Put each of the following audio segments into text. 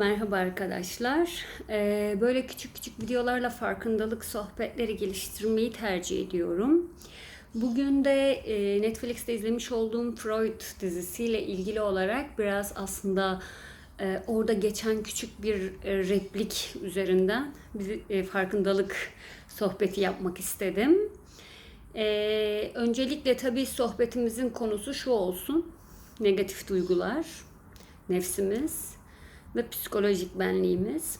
Merhaba arkadaşlar. Ee, böyle küçük küçük videolarla farkındalık sohbetleri geliştirmeyi tercih ediyorum. Bugün de e, Netflix'te izlemiş olduğum Freud dizisiyle ilgili olarak biraz aslında e, orada geçen küçük bir e, replik üzerinden bir farkındalık sohbeti yapmak istedim. E, öncelikle tabii sohbetimizin konusu şu olsun. Negatif duygular, nefsimiz ve psikolojik benliğimiz.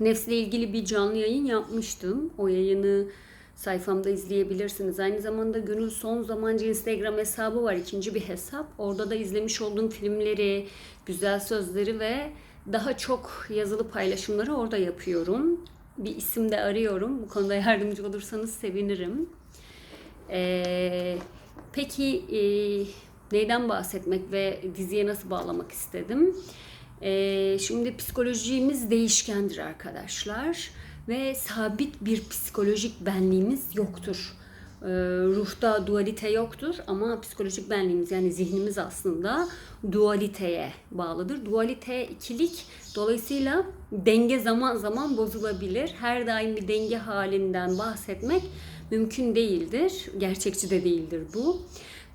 Nefsle ilgili bir canlı yayın yapmıştım. O yayını sayfamda izleyebilirsiniz. Aynı zamanda Gönül Son Zamancı Instagram hesabı var. ikinci bir hesap. Orada da izlemiş olduğum filmleri, güzel sözleri ve daha çok yazılı paylaşımları orada yapıyorum. Bir isim de arıyorum. Bu konuda yardımcı olursanız sevinirim. Ee, peki e, neyden bahsetmek ve diziye nasıl bağlamak istedim? Ee, şimdi psikolojimiz değişkendir arkadaşlar ve sabit bir psikolojik benliğimiz yoktur. Ee, ruhta dualite yoktur ama psikolojik benliğimiz yani zihnimiz aslında dualiteye bağlıdır. Dualite ikilik dolayısıyla denge zaman zaman bozulabilir. Her daim bir denge halinden bahsetmek mümkün değildir. Gerçekçi de değildir bu.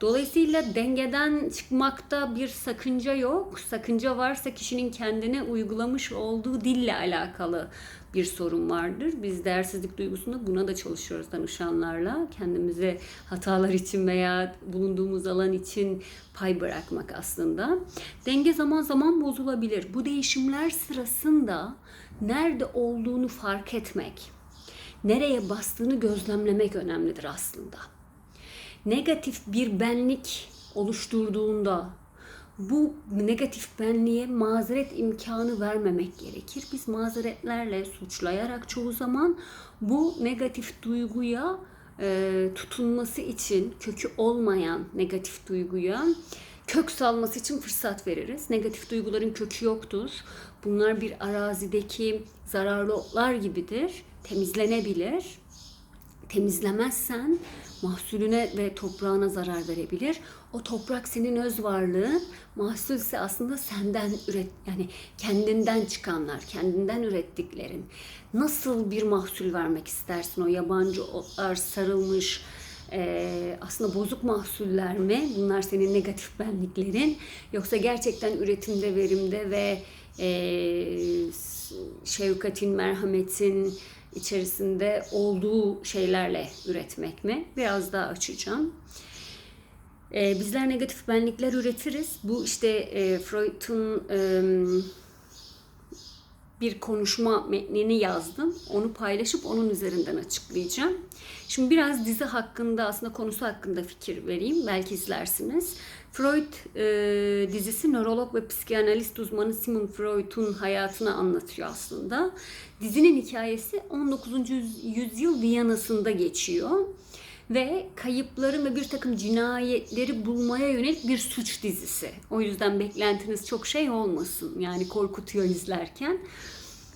Dolayısıyla dengeden çıkmakta bir sakınca yok. Sakınca varsa kişinin kendine uygulamış olduğu dille alakalı bir sorun vardır. Biz değersizlik duygusunda buna da çalışıyoruz danışanlarla. Kendimize hatalar için veya bulunduğumuz alan için pay bırakmak aslında. Denge zaman zaman bozulabilir. Bu değişimler sırasında nerede olduğunu fark etmek, nereye bastığını gözlemlemek önemlidir aslında negatif bir benlik oluşturduğunda bu negatif benliğe mazeret imkanı vermemek gerekir. Biz mazeretlerle suçlayarak çoğu zaman bu negatif duyguya e, tutunması için kökü olmayan negatif duyguya kök salması için fırsat veririz. Negatif duyguların kökü yoktur. Bunlar bir arazideki zararlı otlar gibidir. Temizlenebilir temizlemezsen mahsulüne ve toprağına zarar verebilir. O toprak senin öz varlığın, mahsul ise aslında senden üret yani kendinden çıkanlar, kendinden ürettiklerin. Nasıl bir mahsul vermek istersin o yabancı otlar sarılmış e, aslında bozuk mahsuller mi? Bunlar senin negatif benliklerin yoksa gerçekten üretimde, verimde ve e, şefkatin, merhametin, içerisinde olduğu şeylerle üretmek mi? Biraz daha açacağım. Ee, bizler negatif benlikler üretiriz. Bu işte e, Freud'un e, bir konuşma metnini yazdım. Onu paylaşıp onun üzerinden açıklayacağım. Şimdi biraz dizi hakkında aslında konusu hakkında fikir vereyim. Belki izlersiniz. Freud e, dizisi nörolog ve psikanalist uzmanı Sigmund Freud'un hayatını anlatıyor aslında. Dizinin hikayesi 19. yüzyıl Viyana'sında geçiyor ve kayıpları ve bir takım cinayetleri bulmaya yönelik bir suç dizisi. O yüzden beklentiniz çok şey olmasın. Yani korkutuyor izlerken.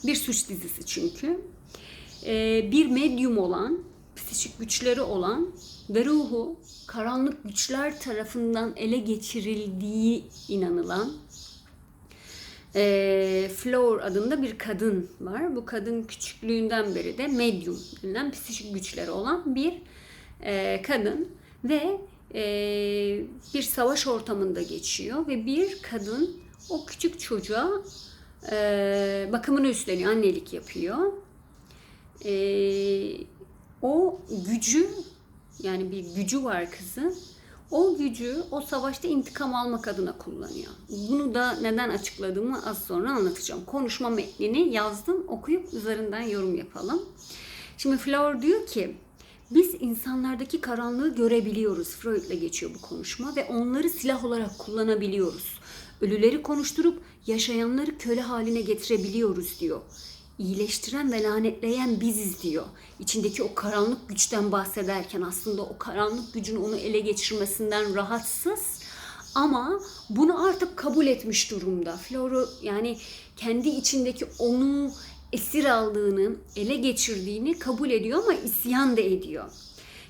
Bir suç dizisi çünkü. Ee, bir medyum olan, psikik güçleri olan ve ruhu karanlık güçler tarafından ele geçirildiği inanılan e, Floor adında bir kadın var. Bu kadın küçüklüğünden beri de medyum denilen psikik güçleri olan bir e, kadın ve e, bir savaş ortamında geçiyor ve bir kadın o küçük çocuğa e, bakımını üstleniyor, annelik yapıyor. E, o gücü yani bir gücü var kızın. O gücü o savaşta intikam almak adına kullanıyor. Bunu da neden açıkladığımı az sonra anlatacağım. Konuşma metnini yazdım, okuyup üzerinden yorum yapalım. Şimdi Flower diyor ki biz insanlardaki karanlığı görebiliyoruz. Freud'la geçiyor bu konuşma ve onları silah olarak kullanabiliyoruz. Ölüleri konuşturup yaşayanları köle haline getirebiliyoruz diyor. İyileştiren ve lanetleyen biziz diyor. İçindeki o karanlık güçten bahsederken aslında o karanlık gücün onu ele geçirmesinden rahatsız ama bunu artık kabul etmiş durumda. Floro yani kendi içindeki onu esir aldığını, ele geçirdiğini kabul ediyor ama isyan da ediyor.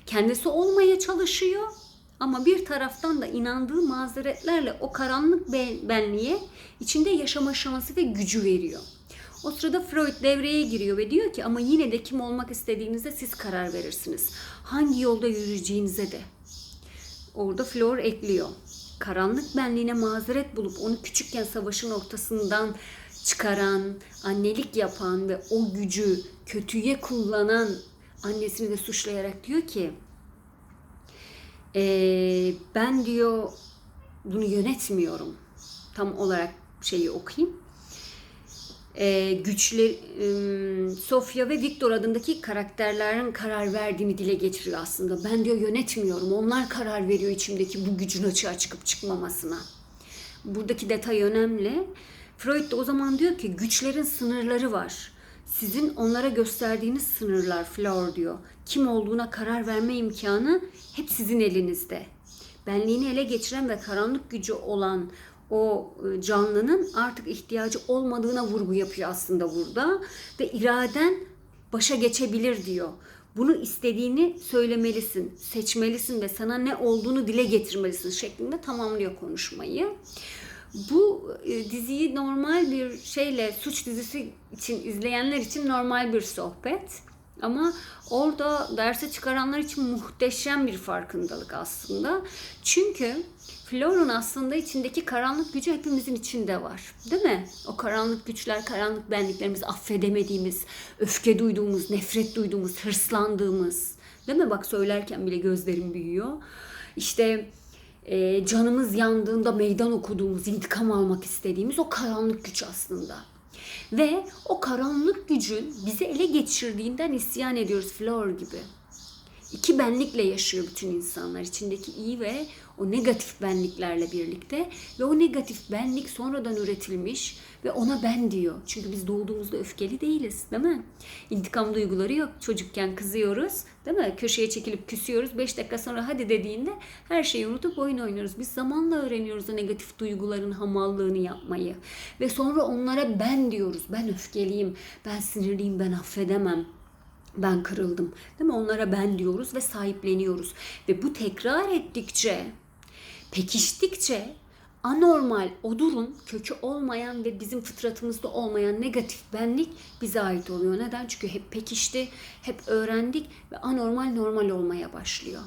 Kendisi olmaya çalışıyor Ama bir taraftan da inandığı mazeretlerle o karanlık be- benliğe içinde yaşama şansı ve gücü veriyor. O sırada Freud devreye giriyor ve diyor ki ama yine de kim olmak istediğinizde siz karar verirsiniz. Hangi yolda yürüyeceğinize de. Orada Flor ekliyor. Karanlık benliğine mazeret bulup onu küçükken savaşın ortasından çıkaran, annelik yapan ve o gücü kötüye kullanan annesini de suçlayarak diyor ki "Ee, ben diyor bunu yönetmiyorum. Tam olarak şeyi okuyayım e, güçler ım, Sofya ve Victor adındaki karakterlerin karar verdiğini dile getiriyor aslında. Ben diyor yönetmiyorum. Onlar karar veriyor içimdeki bu gücün açığa çıkıp çıkmamasına. Buradaki detay önemli. Freud da o zaman diyor ki güçlerin sınırları var. Sizin onlara gösterdiğiniz sınırlar Flor diyor. Kim olduğuna karar verme imkanı hep sizin elinizde. Benliğini ele geçiren ve karanlık gücü olan o e, canlının artık ihtiyacı olmadığına vurgu yapıyor aslında burada ve iraden başa geçebilir diyor. Bunu istediğini söylemelisin, seçmelisin ve sana ne olduğunu dile getirmelisin şeklinde tamamlıyor konuşmayı. Bu e, diziyi normal bir şeyle suç dizisi için izleyenler için normal bir sohbet. Ama orada derse çıkaranlar için muhteşem bir farkındalık aslında. Çünkü Flor'un aslında içindeki karanlık gücü hepimizin içinde var. Değil mi? O karanlık güçler, karanlık benliklerimiz, affedemediğimiz, öfke duyduğumuz, nefret duyduğumuz, hırslandığımız. Değil mi? Bak söylerken bile gözlerim büyüyor. İşte e, canımız yandığında meydan okuduğumuz, intikam almak istediğimiz o karanlık güç aslında. Ve o karanlık gücün bizi ele geçirdiğinden isyan ediyoruz Flor gibi. İki benlikle yaşıyor bütün insanlar. içindeki iyi ve o negatif benliklerle birlikte. Ve o negatif benlik sonradan üretilmiş ve ona ben diyor. Çünkü biz doğduğumuzda öfkeli değiliz değil mi? İntikam duyguları yok. Çocukken kızıyoruz değil mi? Köşeye çekilip küsüyoruz. Beş dakika sonra hadi dediğinde her şeyi unutup oyun oynuyoruz. Biz zamanla öğreniyoruz o negatif duyguların hamallığını yapmayı. Ve sonra onlara ben diyoruz. Ben öfkeliyim, ben sinirliyim, ben affedemem. Ben kırıldım. Değil mi? Onlara ben diyoruz ve sahipleniyoruz. Ve bu tekrar ettikçe, pekiştikçe anormal o durum kökü olmayan ve bizim fıtratımızda olmayan negatif benlik bize ait oluyor. Neden? Çünkü hep pekişti, hep öğrendik ve anormal normal olmaya başlıyor.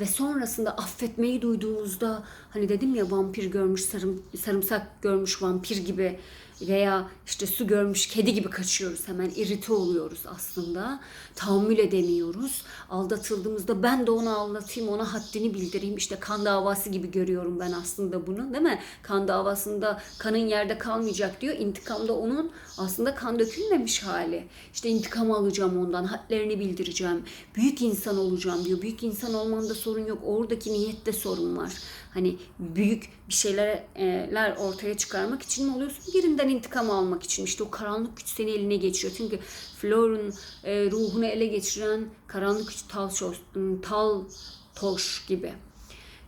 Ve sonrasında affetmeyi duyduğumuzda hani dedim ya vampir görmüş sarım, sarımsak görmüş vampir gibi veya işte su görmüş kedi gibi kaçıyoruz hemen irite oluyoruz aslında. Tahammül edemiyoruz. Aldatıldığımızda ben de onu aldatayım ona haddini bildireyim işte kan davası gibi görüyorum ben aslında bunu değil mi? Kan davasında kanın yerde kalmayacak diyor. İntikamda onun aslında kan dökülmemiş hali. İşte intikam alacağım ondan hadlerini bildireceğim. Büyük insan olacağım diyor. Büyük insan olmanda sorun yok. Oradaki niyette sorun var. Hani büyük bir şeyler ortaya çıkarmak için mi oluyorsun? Birinden intikam almak için. İşte o karanlık güç seni eline geçiyor. Çünkü Flor'un ruhunu ele geçiren karanlık güç tal, tal toş gibi.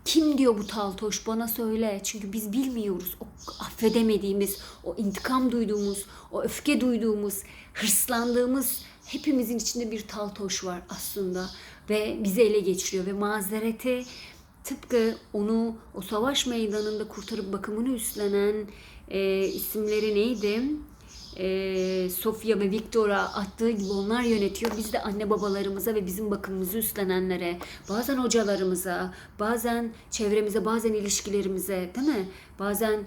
Kim diyor bu taltoş bana söyle. Çünkü biz bilmiyoruz. O affedemediğimiz, o intikam duyduğumuz, o öfke duyduğumuz, hırslandığımız hepimizin içinde bir taltoş var aslında. Ve bizi ele geçiriyor ve mazereti tıpkı onu o savaş meydanında kurtarıp bakımını üstlenen e, isimleri neydi? E, Sofia ve Victor'a attığı gibi onlar yönetiyor. Biz de anne babalarımıza ve bizim bakımımızı üstlenenlere, bazen hocalarımıza, bazen çevremize, bazen ilişkilerimize, değil mi? Bazen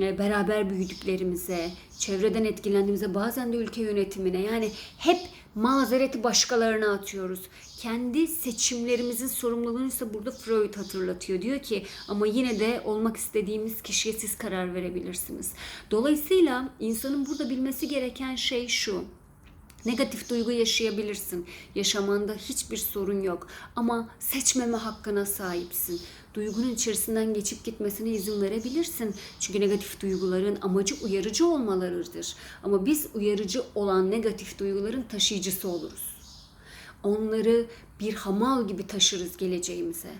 e, beraber büyüdüklerimize, çevreden etkilendiğimize, bazen de ülke yönetimine yani hep mazereti başkalarına atıyoruz. Kendi seçimlerimizin sorumluluğunu ise burada Freud hatırlatıyor. Diyor ki ama yine de olmak istediğimiz kişiye siz karar verebilirsiniz. Dolayısıyla insanın burada bilmesi gereken şey şu. Negatif duygu yaşayabilirsin. Yaşamanda hiçbir sorun yok. Ama seçmeme hakkına sahipsin. Duygunun içerisinden geçip gitmesine izin verebilirsin. Çünkü negatif duyguların amacı uyarıcı olmalarıdır. Ama biz uyarıcı olan negatif duyguların taşıyıcısı oluruz. Onları bir hamal gibi taşırız geleceğimize.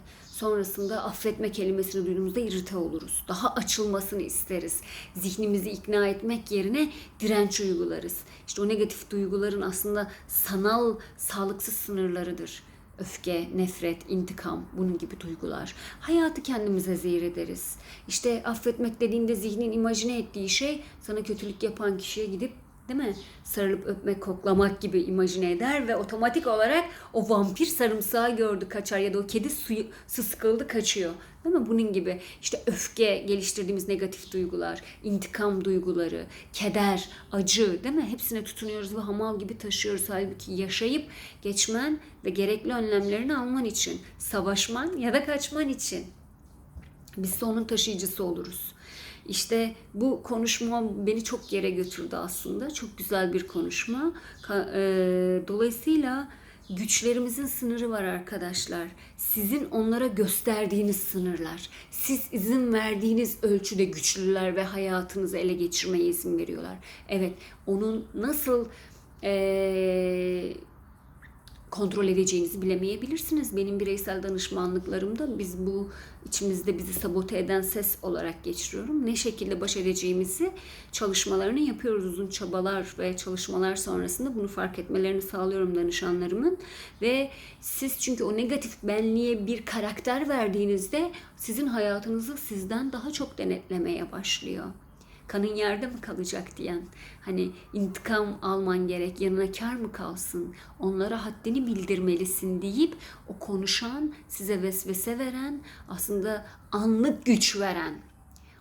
Sonrasında affetme kelimesini duyduğumuzda irite oluruz. Daha açılmasını isteriz. Zihnimizi ikna etmek yerine direnç uygularız. İşte o negatif duyguların aslında sanal sağlıksız sınırlarıdır. öfke, nefret, intikam bunun gibi duygular. Hayatı kendimize zehir ederiz. İşte affetmek dediğinde zihnin imajine ettiği şey sana kötülük yapan kişiye gidip değil mi? Sarılıp öpmek, koklamak gibi imajine eder ve otomatik olarak o vampir sarımsağı gördü kaçar ya da o kedi suyu su sıkıldı kaçıyor. Değil mi? Bunun gibi işte öfke geliştirdiğimiz negatif duygular, intikam duyguları, keder, acı değil mi? Hepsine tutunuyoruz ve hamal gibi taşıyoruz. Halbuki yaşayıp geçmen ve gerekli önlemlerini alman için, savaşman ya da kaçman için. Biz de onun taşıyıcısı oluruz. İşte bu konuşma beni çok yere götürdü aslında. Çok güzel bir konuşma. E, Dolayısıyla güçlerimizin sınırı var arkadaşlar. Sizin onlara gösterdiğiniz sınırlar. Siz izin verdiğiniz ölçüde güçlüler ve hayatınızı ele geçirmeye izin veriyorlar. Evet, onun nasıl e, kontrol edeceğinizi bilemeyebilirsiniz. Benim bireysel danışmanlıklarımda biz bu içimizde bizi sabote eden ses olarak geçiriyorum. Ne şekilde baş edeceğimizi çalışmalarını yapıyoruz. Uzun çabalar ve çalışmalar sonrasında bunu fark etmelerini sağlıyorum danışanlarımın. Ve siz çünkü o negatif benliğe bir karakter verdiğinizde sizin hayatınızı sizden daha çok denetlemeye başlıyor kanın yerde mi kalacak diyen, hani intikam alman gerek, yanına kar mı kalsın, onlara haddini bildirmelisin deyip o konuşan, size vesvese veren, aslında anlık güç veren,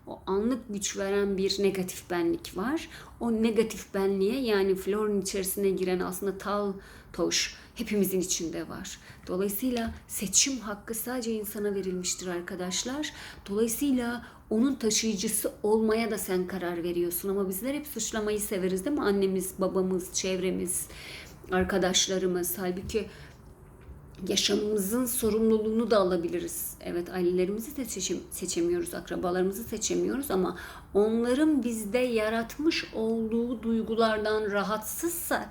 o anlık güç veren bir negatif benlik var. O negatif benliğe yani florun içerisine giren aslında tal toş hepimizin içinde var. Dolayısıyla seçim hakkı sadece insana verilmiştir arkadaşlar. Dolayısıyla onun taşıyıcısı olmaya da sen karar veriyorsun ama bizler hep suçlamayı severiz değil mi? Annemiz, babamız, çevremiz, arkadaşlarımız. Halbuki yaşamımızın sorumluluğunu da alabiliriz. Evet ailelerimizi de seçim, seçemiyoruz, akrabalarımızı seçemiyoruz ama onların bizde yaratmış olduğu duygulardan rahatsızsak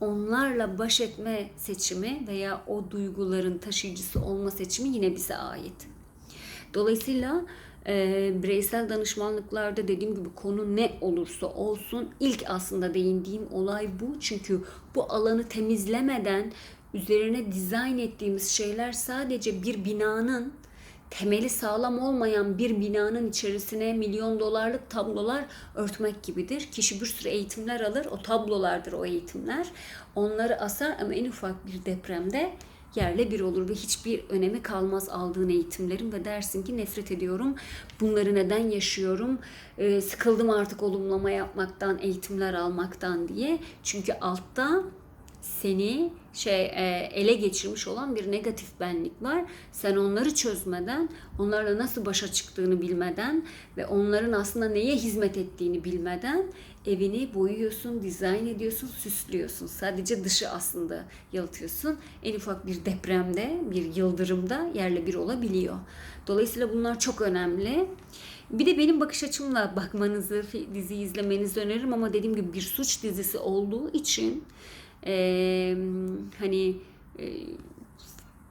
onlarla baş etme seçimi veya o duyguların taşıyıcısı olma seçimi yine bize ait. Dolayısıyla e, bireysel danışmanlıklarda dediğim gibi konu ne olursa olsun ilk aslında değindiğim olay bu. Çünkü bu alanı temizlemeden üzerine dizayn ettiğimiz şeyler sadece bir binanın temeli sağlam olmayan bir binanın içerisine milyon dolarlık tablolar örtmek gibidir. Kişi bir sürü eğitimler alır. O tablolardır o eğitimler. Onları asar ama en ufak bir depremde yerle bir olur ve hiçbir önemi kalmaz aldığın eğitimlerin ve dersin ki nefret ediyorum. Bunları neden yaşıyorum? Ee, sıkıldım artık olumlama yapmaktan, eğitimler almaktan diye. Çünkü altta seni şey e, ele geçirmiş olan bir negatif benlik var. Sen onları çözmeden, onlarla nasıl başa çıktığını bilmeden ve onların aslında neye hizmet ettiğini bilmeden evini boyuyorsun, dizayn ediyorsun, süslüyorsun. Sadece dışı aslında yalıtıyorsun. En ufak bir depremde, bir yıldırımda yerle bir olabiliyor. Dolayısıyla bunlar çok önemli. Bir de benim bakış açımla bakmanızı, dizi izlemenizi öneririm ama dediğim gibi bir suç dizisi olduğu için e, hani e,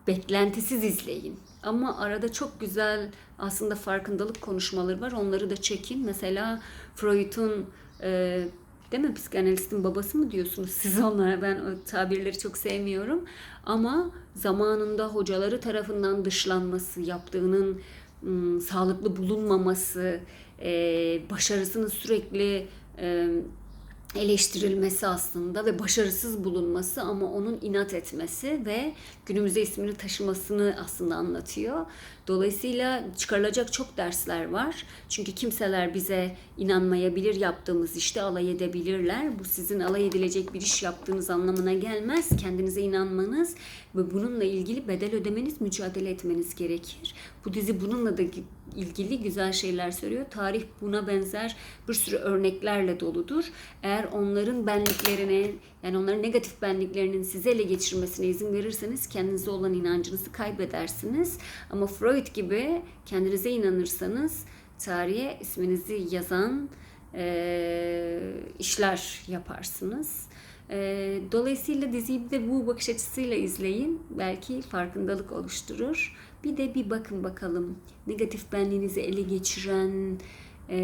beklentisiz izleyin. Ama arada çok güzel aslında farkındalık konuşmaları var. Onları da çekin. Mesela Freud'un e, değil mi psikanalistin babası mı diyorsunuz siz onlara? Ben o tabirleri çok sevmiyorum. Ama zamanında hocaları tarafından dışlanması, yaptığının ım, sağlıklı bulunmaması, e, başarısının sürekli e, eleştirilmesi aslında ve başarısız bulunması ama onun inat etmesi ve günümüzde ismini taşımasını aslında anlatıyor. Dolayısıyla çıkarılacak çok dersler var. Çünkü kimseler bize inanmayabilir yaptığımız işte alay edebilirler. Bu sizin alay edilecek bir iş yaptığınız anlamına gelmez. Kendinize inanmanız ve bununla ilgili bedel ödemeniz, mücadele etmeniz gerekir. Bu dizi bununla da ilgili güzel şeyler söylüyor. Tarih buna benzer bir sürü örneklerle doludur. Eğer onların benliklerine yani onların negatif benliklerinin size ele geçirmesine izin verirseniz kendinize olan inancınızı kaybedersiniz. Ama Freud gibi kendinize inanırsanız tarihe isminizi yazan e, işler yaparsınız. E, dolayısıyla diziyi de bu bakış açısıyla izleyin. Belki farkındalık oluşturur. Bir de bir bakın bakalım negatif benliğinizi ele geçiren e,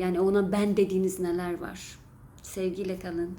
yani ona ben dediğiniz neler var. Sevgiyle kalın.